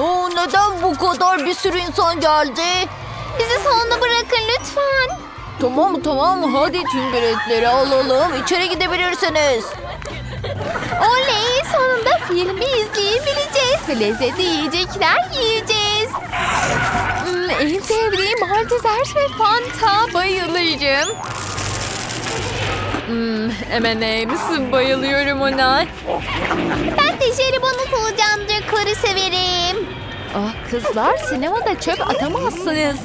Oo, neden bu kadar bir sürü insan geldi? Bizi salona bırakın lütfen. Tamam tamam hadi tüm biletleri alalım. İçeri gidebilirsiniz. Oley sonunda filmi izleyebileceğiz ve lezzetli yiyecekler yiyeceğiz. Hmm, en sevdiğim Malteser ve Fanta bayılırım. Hmm, M&M's bayılıyorum ona. Ben de jelibonu solucandıkları severim. Ah kızlar sinemada çöp atamazsınız.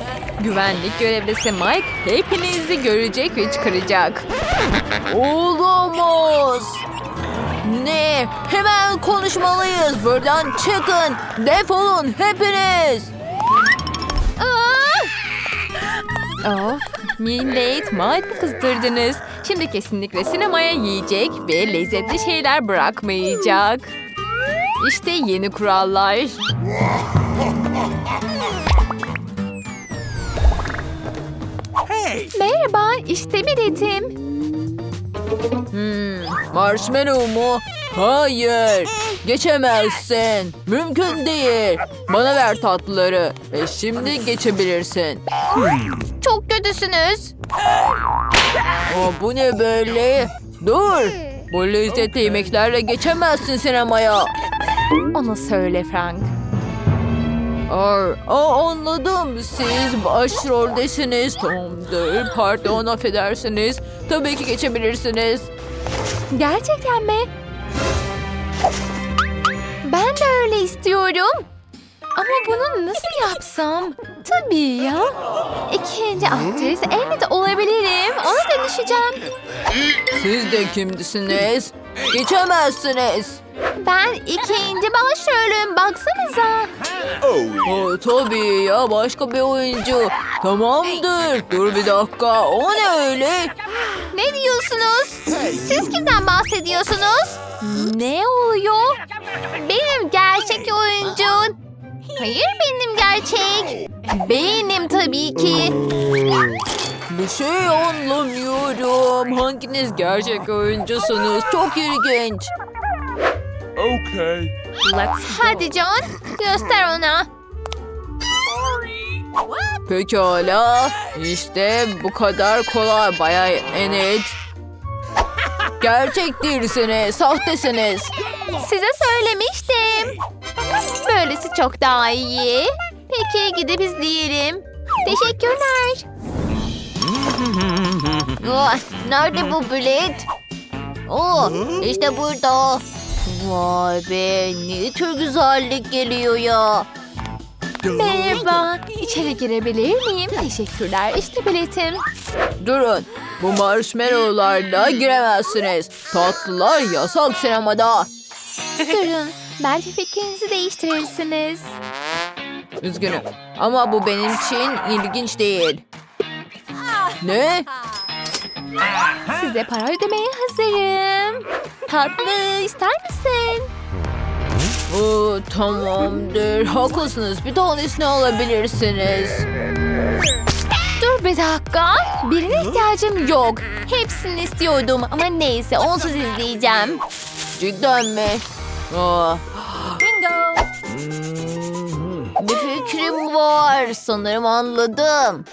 Güvenlik görevlisi Mike hepinizi görecek ve çıkaracak. Olamaz. Ne? Hemen konuşmalıyız. Buradan çıkın. Defolun hepiniz. Of, millet Mike'ı kızdırdınız. Şimdi kesinlikle sinemaya yiyecek ve lezzetli şeyler bırakmayacak. İşte yeni kurallar. Merhaba, işte biletim. Hmm, marshmallow mu? Hayır. Geçemezsin. Mümkün değil. Bana ver tatlıları. Ve şimdi geçebilirsin. Kötüsünüz. Aa, bu ne böyle? Dur. Bu lezzetli yemeklerle geçemezsin sinemaya. Onu söyle Frank. Aa, aa, anladım. Siz başroldesiniz. Tamamdır. Pardon affedersiniz. Tabii ki geçebilirsiniz. Gerçekten mi? Ben de öyle istiyorum. Ama bunu nasıl yapsam? Tabii ya. İkinci aktris elbette olabilirim. Ona dönüşeceğim. Siz de kimdisiniz? Geçemezsiniz. Ben ikinci başrolüm. Baksanıza. Aa, tabii ya başka bir oyuncu. Tamamdır. Dur bir dakika. O ne öyle? Ne diyorsunuz? Siz kimden bahsediyorsunuz? Ne oluyor? Benim gerçek oyuncum. Hayır benim gerçek. Benim tabii ki. Bir şey anlamıyorum. Hanginiz gerçek oyuncusunuz? Çok ilginç. Okay. Hadi John göster ona. Pekala. İşte bu kadar kolay Bayağı Enet. Gerçek değilsiniz. Sahtesiniz. Size söylemiştim. Böylesi çok daha iyi. Peki gidip izleyelim. Teşekkürler. Ah, nerede bu bilet? Oh, işte burada. Vay be ne tür güzellik geliyor ya. Merhaba. İçeri girebilir miyim? Teşekkürler. İşte biletim. Durun. Bu marshmallowlarla giremezsiniz. Tatlılar yasak sinemada. Durun. Belki fikrinizi değiştirirsiniz. Üzgünüm. Ama bu benim için ilginç değil. Ne? Size para ödemeye hazırım. Tatlı ister misin? Oo, tamamdır. Haklısınız. Bir tanesini alabilirsiniz. Dur bir dakika. Birine ihtiyacım yok. Hepsini istiyordum ama neyse onsuz izleyeceğim. Cidden mi? Aa. Var. Sanırım anladım.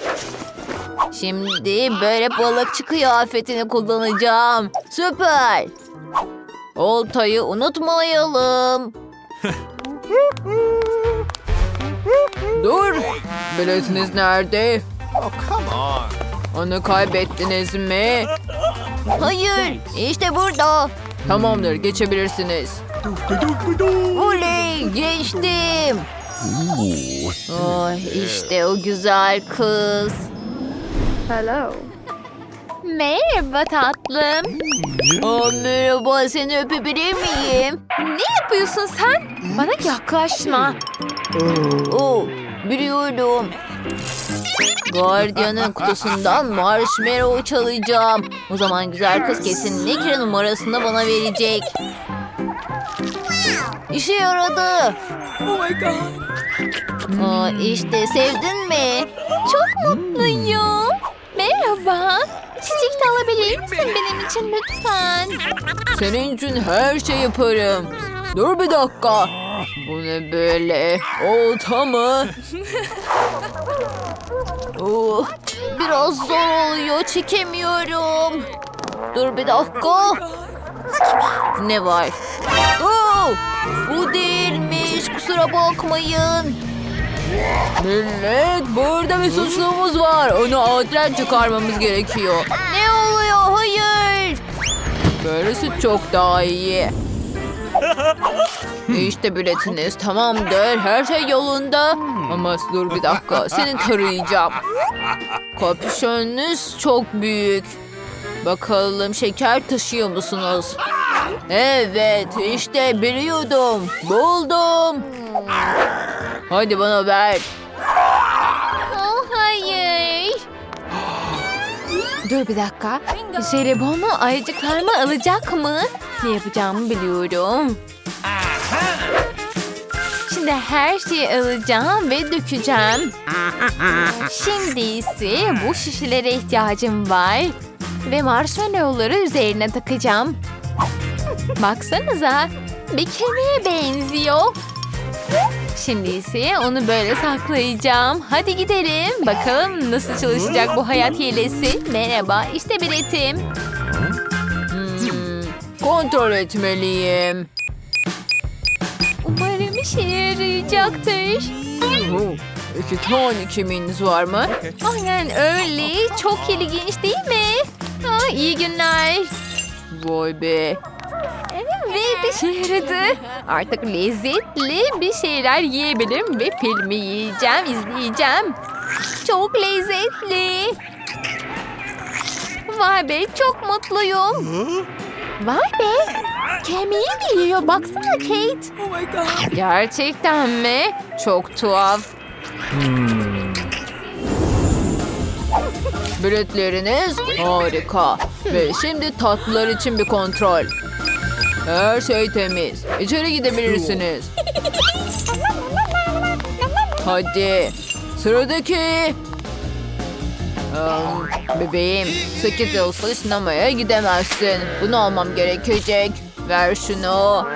Şimdi böyle balıkçı kıyafetini kullanacağım. Süper. Oltayı unutmayalım. Dur. Biletiniz nerede? Onu kaybettiniz mi? Hayır. işte burada. Tamamdır. Geçebilirsiniz. Oley geçtim. Ay işte o güzel kız. Merhaba tatlım. Aa, merhaba seni öpebilir miyim? Ne yapıyorsun sen? Bana yaklaşma. Oo, biliyorum. Gardiyanın kutusundan marshmallow çalacağım. O zaman güzel kız kesinlikle numarasını bana verecek. İşe yaradı. Oh my god. Aa, işte sevdin mi? Çok mutluyum. Merhaba. İçecek de alabilir misin benim için lütfen? Senin için her şey yaparım. Dur bir dakika. Bu ne böyle? Olta mı? Oh, biraz zor oluyor. Çekemiyorum. Dur bir dakika. Ne var? Oh, bu değilmiş. Kusura bakmayın. Millet burada bir suçlumuz var. Onu adren çıkarmamız gerekiyor. Ne oluyor? Hayır. Böylesi çok daha iyi. İşte biletiniz tamamdır. Her şey yolunda. Ama dur bir dakika. Seni tarayacağım. Kapüşönünüz çok büyük. Bakalım şeker taşıyor musunuz? Evet işte biliyordum. Buldum. Hadi bana ver. Oh, hayır. Dur bir dakika. Jelibonu ayıcıklarımı alacak mı? Ne yapacağımı biliyorum. Şimdi her şeyi alacağım ve dökeceğim. Şimdi ise bu şişelere ihtiyacım var. Ve marshmallowları üzerine takacağım. Baksanıza bir kemiğe benziyor. Şimdi ise onu böyle saklayacağım. Hadi gidelim. Bakalım nasıl çalışacak bu hayat hilesi. Merhaba, işte biletim. Hmm, kontrol etmeliyim. Umarım işe yarayacaktır. İki tane kiminiz var mı? Aynen öyle. Çok ilginç değil mi? Aa, iyi günler. Vay be. Evet işe yaradı. Artık lezzetli bir şeyler yiyebilirim ve filmi yiyeceğim, izleyeceğim. Çok lezzetli. Vay be çok mutluyum. Vay be. Kemiği giyiyor baksana Kate. Gerçekten mi? Çok tuhaf. Biletleriniz harika. Ve şimdi tatlılar için bir kontrol. Her şey temiz. İçeri gidebilirsiniz. Hadi. Sıradaki. Am, bebeğim, Skittles'la sinemaya gidemezsin. Bunu almam gerekecek. Ver şunu.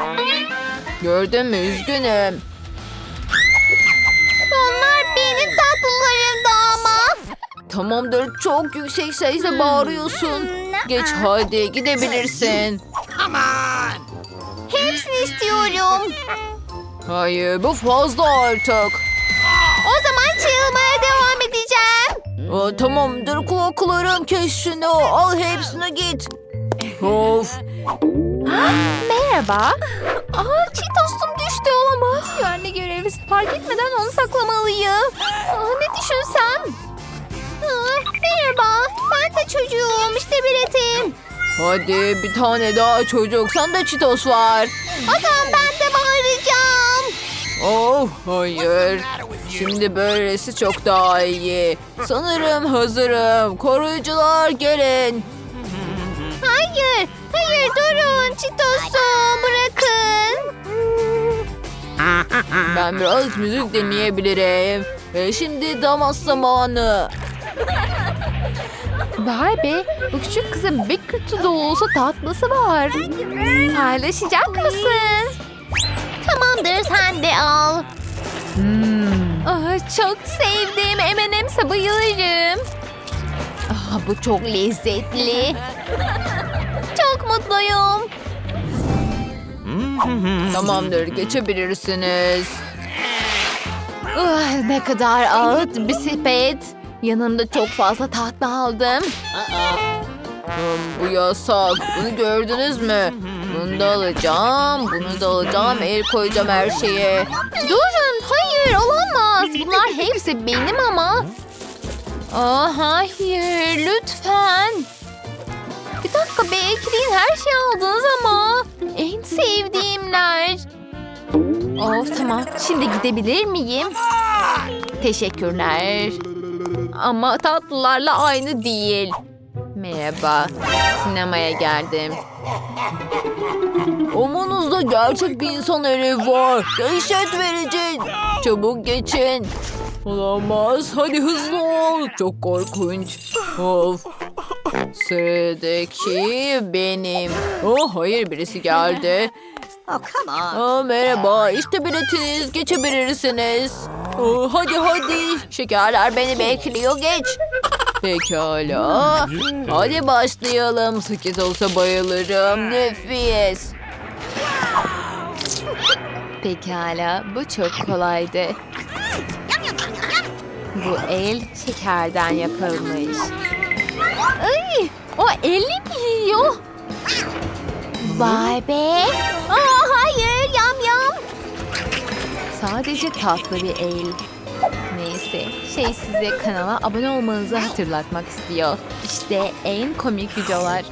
Gördün mü? Üzgünüm. Onlar benim tatlılarımdı ama. Tamamdır çok yüksek sesle bağırıyorsun. Geç hadi gidebilirsin. Hepsini istiyorum. Hayır bu fazla artık. O zaman çığırmaya devam edeceğim. Aa, tamamdır kulaklarım kes şunu al hepsini git. Of Merhaba. Aa Cheetos'um düştü olamaz. Güvenlik görevlisi fark etmeden onu saklamalıyım. Aa, ne düşünsem? Aa, merhaba. Çocuğum. İşte biletim. hadi bir tane daha çocuk sende çitos var. O zaman ben de bağıracağım. Oh hayır. Şimdi böylesi çok daha iyi. Sanırım hazırım. Koruyucular gelin. Hayır. Hayır durun. Çitos'u bırakın. Ben biraz müzik dinleyebilirim. Ve şimdi damat zamanı. Vay be. Bu küçük kızın bir kutu da olsa tatlısı var. Paylaşacak mısın? Tamamdır sen de al. Aa, çok sevdim. M&M's'e bayılırım. Aa, bu çok lezzetli. çok mutluyum. Tamamdır geçebilirsiniz. Ah, ne kadar ağır bir sepet. Yanımda çok fazla tatlı aldım. Bu yasak. Bunu gördünüz mü? Bunu da alacağım. Bunu da alacağım. El koyacağım her şeye. Durun, hayır olamaz. Bunlar hepsi benim ama. Aa, hayır, lütfen. Bir dakika bekleyin, her şeyi aldınız ama. En sevdiğimler. Of tamam, şimdi gidebilir miyim? Teşekkürler. Ama tatlılarla aynı değil. Merhaba, sinemaya geldim. Omanızda gerçek bir insan eli var. Dehşet verici. Çabuk geçin. Olamaz. Hadi hızlı ol. Çok korkunç. Of. Sıradaki benim. Oh hayır birisi geldi. Aa, merhaba işte biletiniz geçebilirsiniz. Aa, hadi hadi. Şekerler beni bekliyor geç. Pekala. Hadi başlayalım. Sekiz olsa bayılırım. Nefis. Pekala, bu çok kolaydı. Bu el şekerden yapılmış. Ay, o elli mi yiyor? Vay be. Aa, hayır yam yam. Sadece tatlı bir el. Neyse, şey size kanala abone olmanızı hatırlatmak istiyor. İşte en komik videolar.